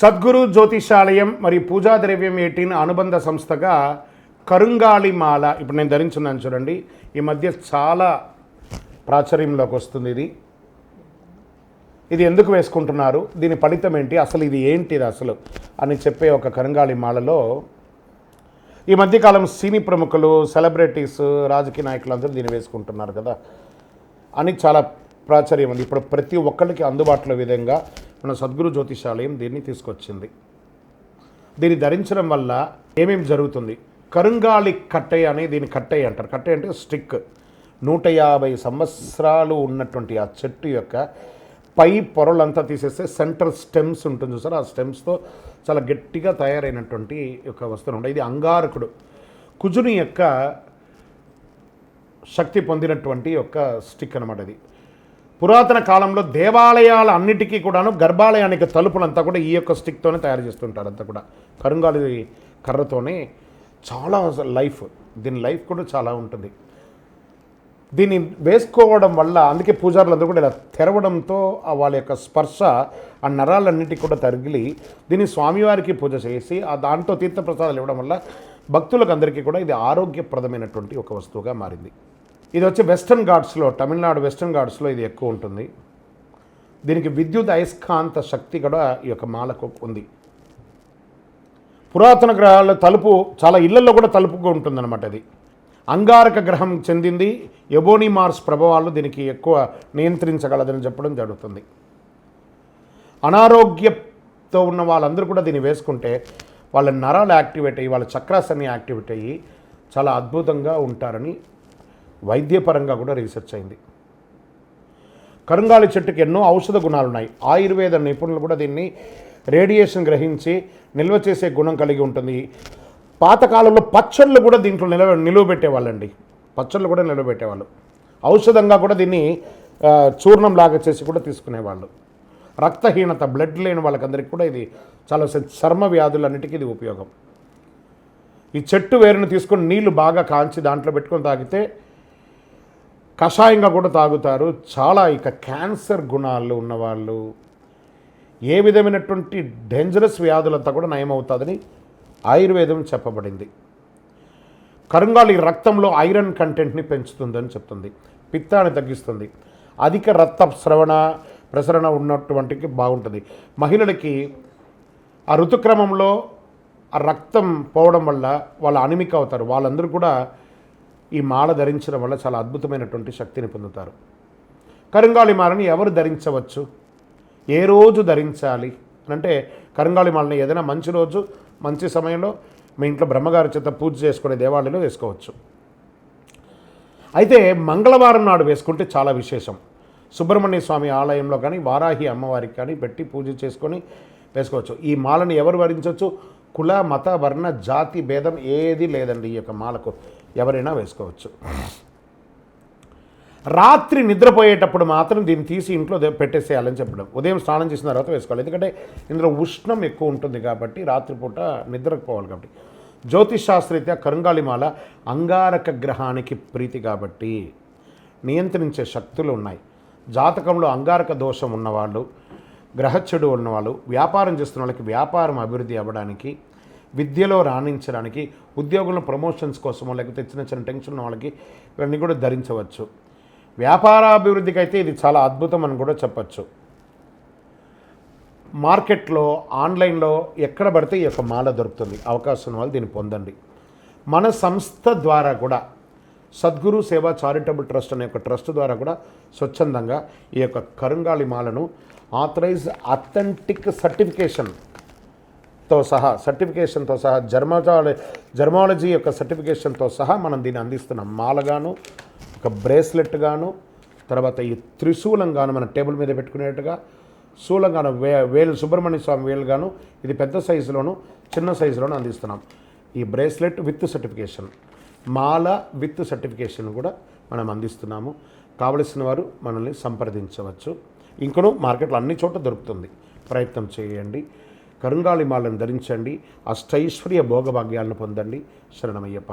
సద్గురు జ్యోతిషాలయం మరియు పూజా ద్రవ్యం ఎయిటీన్ అనుబంధ సంస్థగా కరుంగాళి మాల ఇప్పుడు నేను ధరించున్నాను చూడండి ఈ మధ్య చాలా ప్రాచుర్యంలోకి వస్తుంది ఇది. ఇది ఎందుకు వేసుకుంటున్నారు? దీని ఫలితం ఏంటి? అసలు ఇది ఏంటిది అసలు? అని చెప్పే ఒక కరుంగాళి మాలలో ఈ మధ్యకాలం సినీ ప్రముఖులు సెలబ్రిటీస్ రాజకీయ నాయకులు అందరూ దీన్ని వేసుకుంటున్నారు కదా. అని చాలా ప్రాచుర్యం ఉంది. ఇప్పుడు ప్రతి ఒక్కరికి అందుబాటులో విధంగా మన సద్గురు జ్యోతిషాలయం దీన్ని తీసుకొచ్చింది. దీన్ని ధరించడం వల్ల ఏమేమి జరుగుతుంది? కరుంగాలి కట్టె అనే దీన్ని కట్టె అంటారు. కట్టె అంటే స్టిక్. నూట యాభై సంవత్సరాలు ఉన్నటువంటి ఆ చెట్టు యొక్క పై పొరలంతా తీసేస్తే సెంటర్ స్టెమ్స్ ఉంటుంది చూసారు? ఆ స్టెమ్స్తో చాలా గట్టిగా తయారైనటువంటి ఒక వస్తువు ఉంటాయి ఇది అంగారకుడు. కుజుని యొక్క శక్తి పొందినటువంటి ఒక స్టిక్ అనమాట ఇది. పురాతన కాలంలో దేవాలయాల అన్నిటికీ కూడాను గర్భాలయానికి తలుపులంతా కూడా ఈ యొక్క స్టిక్తోనే తయారు చేస్తుంటారు అంతా కూడా. కరుంగాలి కర్రతోనే చాలా లైఫ్ దీని లైఫ్ కూడా చాలా ఉంటుంది. దీన్ని వేసుకోవడం వల్ల అందుకే పూజారులందరూ కూడా ఇలా తెరవడంతో వాళ్ళ యొక్క స్పర్శ ఆ నరాలన్నిటికీ కూడా తగిలి దీన్ని స్వామివారికి పూజ చేసి ఆ దాంతో తీర్థప్రసాదాలు ఇవ్వడం వల్ల భక్తులకు అందరికీ కూడా ఇది ఆరోగ్యప్రదమైనటువంటి ఒక వస్తువుగా మారింది. ఇది వచ్చి వెస్ట్రన్ ఘాట్స్లో తమిళనాడు వెస్టర్న్ ఘాట్స్లో ఇది ఎక్కువ ఉంటుంది. దీనికి విద్యుత్ అయస్కాంత శక్తి కూడా ఈ యొక్క మాలకు ఉంది. పురాతన గ్రహాల తలుపు చాలా ఇళ్ళలో కూడా తలుపుగా ఉంటుందన్నమాట అది అంగారక గ్రహం చెందింది. ఎబోనీ మార్స్ ప్రభావాలు దీనికి ఎక్కువ నియంత్రించగలదని చెప్పడం జరుగుతుంది. అనారోగ్యంతో ఉన్న వాళ్ళందరూ కూడా దీన్ని వేసుకుంటే వాళ్ళ నరాలు యాక్టివేట్ అయ్యి వాళ్ళ చక్రాస్ అన్ని యాక్టివేట్ అయ్యి చాలా అద్భుతంగా ఉంటారని వైద్యపరంగా కూడా రీసెర్చ్ అయింది. కరుంగాలి చెట్టుకి ఎన్నో ఔషధ గుణాలు ఉన్నాయి ఆయుర్వేద నిపుణులు కూడా దీన్ని రేడియేషన్ గ్రహించి నిల్వ చేసే గుణం కలిగి ఉంటుంది. పాతకాలంలో పచ్చళ్ళు కూడా దీంట్లో నిలవ నిలువ పెట్టేవాళ్ళండి. పచ్చళ్ళు కూడా నిలవబెట్టేవాళ్ళు ఔషధంగా కూడా దీన్ని చూర్ణం లాగా చేసి కూడా తీసుకునేవాళ్ళు. రక్తహీనత బ్లడ్ లేని వాళ్ళకందరికీ కూడా ఇది చాలా చర్మ వ్యాధులన్నిటికీ ఇది ఉపయోగం. ఈ చెట్టు వేరును తీసుకొని నీళ్ళు బాగా కాంచి దాంట్లో పెట్టుకొని తాగితే కషాయంగా కూడా తాగుతారు. చాలా ఇక క్యాన్సర్ గుణాలు ఉన్నవాళ్ళు. ఏ విధమైనటువంటి డేంజరస్ వ్యాధులంతా కూడా నయమవుతుందని ఆయుర్వేదం చెప్పబడింది. కరుంగాలి రక్తంలో ఐరన్ కంటెంట్ని పెంచుతుందని చెప్తుంది. పిత్తాన్ని తగ్గిస్తుంది. అధిక రక్త స్రవణ ప్రసరణ ఉన్నటువంటికి బాగుంటుంది. మహిళలకి ఆ ఋతుక్రమంలో ఆ రక్తం పోవడం వల్ల వాళ్ళు అనిమిక అవుతారు. వాళ్ళందరూ కూడా ఈ మాల ధరించడం వల్ల చాలా అద్భుతమైనటువంటి శక్తిని పొందుతారు. కరుంగాలి మాలని ఎవరు ధరించవచ్చు? ఏ రోజు ధరించాలి? అని అంటే కరుంగాలి మాలని ఏదైనా మంచి రోజు మంచి సమయంలో మీ ఇంట్లో బ్రహ్మగారి చేత పూజ చేసుకునే దేవాలయంలో వేసుకోవచ్చు. అయితే మంగళవారం నాడు వేసుకుంటే చాలా విశేషం. సుబ్రహ్మణ్య స్వామి ఆలయంలో కానీ వారాహి అమ్మవారికి కానీ పెట్టి పూజ చేసుకొని వేసుకోవచ్చు. ఈ మాలను ఎవరు వరించవచ్చు? కుల మత వర్ణ జాతి భేదం ఏది లేదండి ఈ యొక్క మాలకు. ఎవరైనా వేసుకోవచ్చు. రాత్రి నిద్రపోయేటప్పుడు మాత్రం దీన్ని తీసి ఇంట్లో పెట్టేసేయాలని చెప్పడం. ఉదయం స్నానం చేసిన తర్వాత వేసుకోవాలి. ఎందుకంటే ఇందులో ఉష్ణం ఎక్కువ ఉంటుంది కాబట్టి రాత్రిపూట నిద్రపోవాలి కాబట్టి. జ్యోతిష్ శాస్త్రరీత్యా కరుంగాళిమాల అంగారక గ్రహానికి ప్రీతి కాబట్టి నియంత్రించే శక్తులు ఉన్నాయి. జాతకంలో అంగారక దోషం ఉన్నవాళ్ళు గ్రహచెడు ఉన్నవాళ్ళు వ్యాపారం చేస్తున్న వాళ్ళకి వ్యాపారం అభివృద్ధి అవ్వడానికి విద్యలో రాణించడానికి ఉద్యోగులను ప్రమోషన్స్ కోసమో లేకపోతే చిన్న చిన్న టెన్షన్ ఉన్న వాళ్ళకి ఇవన్నీ కూడా ధరించవచ్చు. వ్యాపారాభివృద్ధికి అయితే ఇది చాలా అద్భుతం అని కూడా చెప్పచ్చు. మార్కెట్లో ఆన్లైన్లో ఎక్కడ పడితే ఈ యొక్క మాల దొరుకుతుంది. అవకాశం ఉన్న వాళ్ళు దీన్ని పొందండి. మన సంస్థ ద్వారా కూడా సద్గురు సేవా చారిటబుల్ ట్రస్ట్ అనే ఒక ట్రస్ట్ ద్వారా కూడా స్వచ్ఛందంగా ఈ యొక్క కరుంగాళి మాలను ఆథరైజ్ అథెంటిక్ సర్టిఫికేషన్తో సహా సర్టిఫికేషన్తో సహా జర్మజాలజీ జర్మాలజీ యొక్క సర్టిఫికేషన్తో సహా మనం దీన్ని అందిస్తున్నాం మాలగాను ఒక బ్రేస్లెట్ గాను తర్వాత ఈ త్రిశూలం గాను మన టేబుల్ మీద పెట్టుకునేట్టుగా శూలంగాను వే వేలు సుబ్రహ్మణ్య స్వామి వేలుగాను ఇది పెద్ద సైజులోను చిన్న సైజులోను అందిస్తున్నాం. ఈ బ్రేస్లెట్ విత్ సర్టిఫికేషన్ మాల విత్ సర్టిఫికేషన్ కూడా మనం అందిస్తున్నాము. కావలసిన వారు మనల్ని సంప్రదించవచ్చు. ఇంకను మార్కెట్లో అన్ని చోట్ల దొరుకుతుంది. ప్రయత్నం చేయండి. కరుంగాళి మాలను ధరించండి. అష్టైశ్వర్య భోగభాగ్యాలను పొందండి. శరణమయ్యప్ప.